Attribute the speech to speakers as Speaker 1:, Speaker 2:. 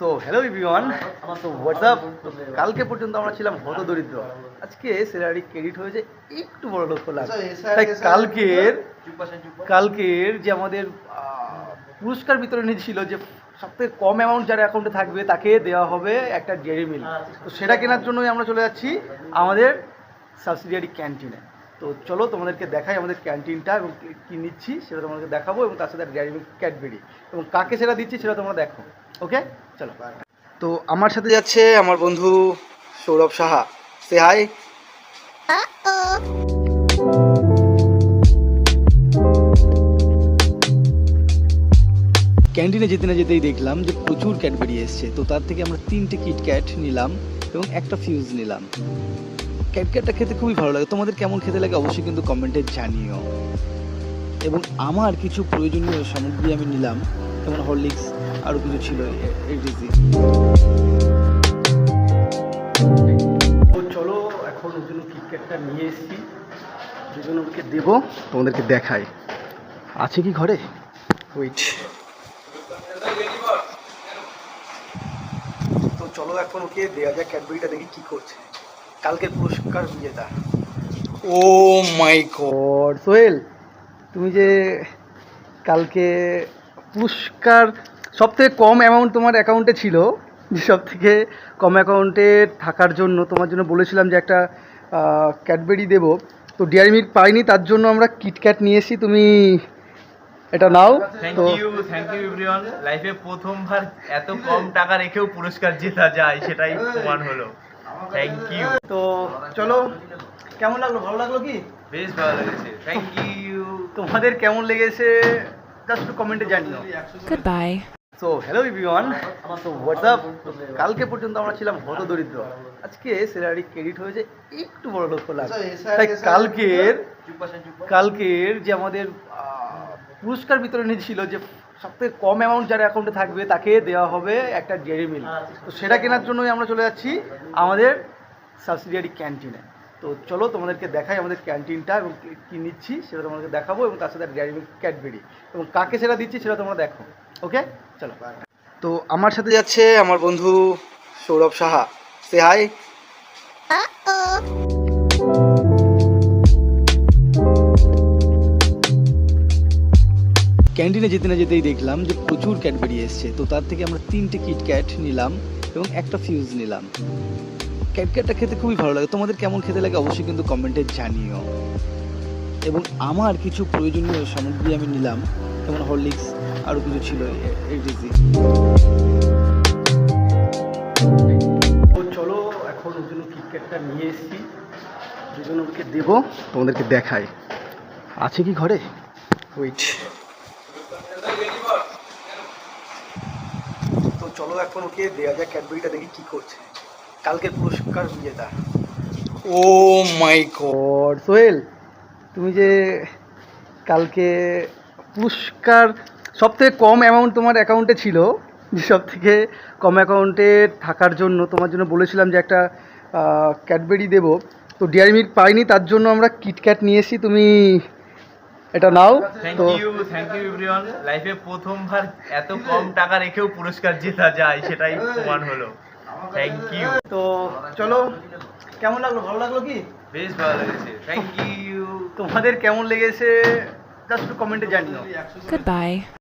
Speaker 1: So hello everyone so WhatsApp কালকে পর্যন্ত আমরা ছিলাম হত দরিদ্র। আজকে স্যালারি ক্রেডিট হয়েছে একটু বড় লোক হলাম তাই কালকের কালকের যে আমাদের পুরস্কার বিতরণী ছিল যে সবথেকে কম অ্যামাউন্ট যার অ্যাকাউন্টে থাকবে তাকে দেওয়া হবে একটা ডেয়ারি মিল তো সেটা কেনার জন্যই আমরা চলে যাচ্ছি আমাদের সাবসিডিয়ারি ক্যান্টিনে তো চলো তোমাদেরকে দেখাই আমাদের ক্যান্টিনটা এবং কি- নিচ্ছি, সেটা তোমাদেরকে দেখাবো এবং তার সাথে ডেয়ারি ক্যাডবেরি। এবং কাকে সেটা দিচ্ছি সেটা তোমরা দেখো, ওকে? চলো। তো আমার সাথে যাচ্ছে আমার বন্ধু সৌরভ সাহা। সে হাই ক্যান্টিনে যেতে না যেতেই দেখলাম যে প্রচুর ক্যাডবেরি এসছে। তো তার থেকে আমরা তিনটে কিটক্যাট নিলাম এবং একটা ফিউজ নিলাম। ক্যাটক্যাটটা খেতে খুবই ভালো লাগে। তোমাদের কেমন খেতে লাগে অবশ্যই কিন্তু কমেন্টে জানিও। এবং আমার কিছু প্রয়োজনীয় সামগ্রী আমি নিলাম, যেমন হরলিক্স আরও কিছু ছিল এইটিসি চলো, এখন ওর জন্য কিটক্যাটটা নিয়ে এসেছি। দুজন ওকে দেবো, তোমাদেরকে দেখাই। আছে কি ঘরে? ওয়েট তো চলো, এখন ওকে দেওয়া যাক ক্যাডবেরিটা, দেখি কি করছে। কালকের পুরস্কার বিজেতা। ও মাই গড। সোহেল তুমি যে কালকে পুরস্কার সব থেকে কম অ্যামাউন্ট তোমার অ্যাকাউন্টে ছিল যে সব থেকে কম অ্যাকাউন্টে থাকার জন্য তোমার জন্য বলেছিলাম যে একটা ক্যাডবেরি দেবো। তো ডিয়ারি মিল্ক পাইনি তার জন্য আমরা কিটক্যাট নিয়ে এসেছি তুমি এটা নাও। তো
Speaker 2: ইউ থ্যাংক ইউ এভরিওয়ান লাইফে প্রথমবার এত কম টাকা রেখেও পুরস্কার জেতা যায় সেটাই প্রমাণ হলো। থ্যাংক ইউ
Speaker 1: তো চলো কেমন লাগল? ভালো লাগল কি?
Speaker 2: বেশ ভালো লেগেছে। থ্যাংক ইউ
Speaker 1: তোমাদের কেমন লেগেছে? জাস্ট কমেন্টে জানিও।
Speaker 3: Goodbye.
Speaker 1: So hello everyone so WhatsApp কালকে পর্যন্ত আমরা ছিলাম হত দরিদ্র। আজকে স্যালারি ক্রেডিট হয়েছে একটু বড় লোক হলাম তাই কালকের কালকের যে আমাদের পুরস্কার বিতরণী ছিল যে সবথেকে কম অ্যামাউন্ট যার অ্যাকাউন্টে থাকবে তাকে দেওয়া হবে একটা ডেয়ারি মিল তো সেটা কেনার জন্যই আমরা চলে যাচ্ছি আমাদের সাবসিডিয়ারি ক্যান্টিনে তো চলো তোমাদেরকে দেখাই আমাদের ক্যান্টিনটা এবং কি- নিচ্ছি সেটা তোমাদেরকে দেখাবো এবং তার সাথে ডেয়ারি মিল্ক ক্যাডবেরি এবং কাকে সেটা দিচ্ছি সেটা তোমরা দেখো ওকে? চলো। তো আমার সাথে যাচ্ছে আমার বন্ধু সৌরভ সাহা। সে হাই ক্যান্টিনে যেতে না যেতেই দেখলাম যে প্রচুর ক্যাডবেরি এসছে। তো তার থেকে আমরা তিনটে কিটক্যাট নিলাম এবং একটা ফিউজ নিলাম। ক্যাটক্যাটটা খেতে খুবই ভালো লাগে। তোমাদের কেমন খেতে লাগে অবশ্যই কিন্তু কমেন্টে জানিও। এবং আমার কিছু প্রয়োজনীয় সামগ্রী আমি নিলাম। যেমন হরলিক্স আরও কিছু ছিল তো চলো এখন ওর জন্য কিটক্যাটটা নিয়ে এসেছি। দুজন ওকে দেবো তোমাদেরকে দেখাই। আছে কি ঘরে? ওয়েট চলো এখন ওকে দেওয়া যাক ক্যাডবেরিটা, দেখি কি করছে। কালকের পুরস্কার বিজেতা ও মাই গড, সোহেল, তুমি যে কালকে পুরস্কার সব থেকে কম অ্যামাউন্ট তোমার অ্যাকাউন্টে ছিল সব থেকে কম অ্যাকাউন্টে থাকার জন্য তোমার জন্য বলেছিলাম যে একটা ক্যাডবেরি দেবো। তো ডিয়ারি মিল্ক পাইনি, তার জন্য আমরা কিটক্যাট নিয়ে এসেছি, তুমি এটা নাও।
Speaker 2: Thank you thank you everyone লাইফে প্রথমবার এত কম টাকা রেখেও পুরস্কার জেতা যায় সেটাই প্রমাণ হলো। থ্যাংক ইউ
Speaker 1: তো চলো কেমন লাগল? ভালো লাগল কি?
Speaker 2: বেশ ভালো লেগেছে। থ্যাংক ইউ
Speaker 1: তোমাদের কেমন লেগেছে? জাস্ট কমেন্টে জানিও।
Speaker 3: Goodbye.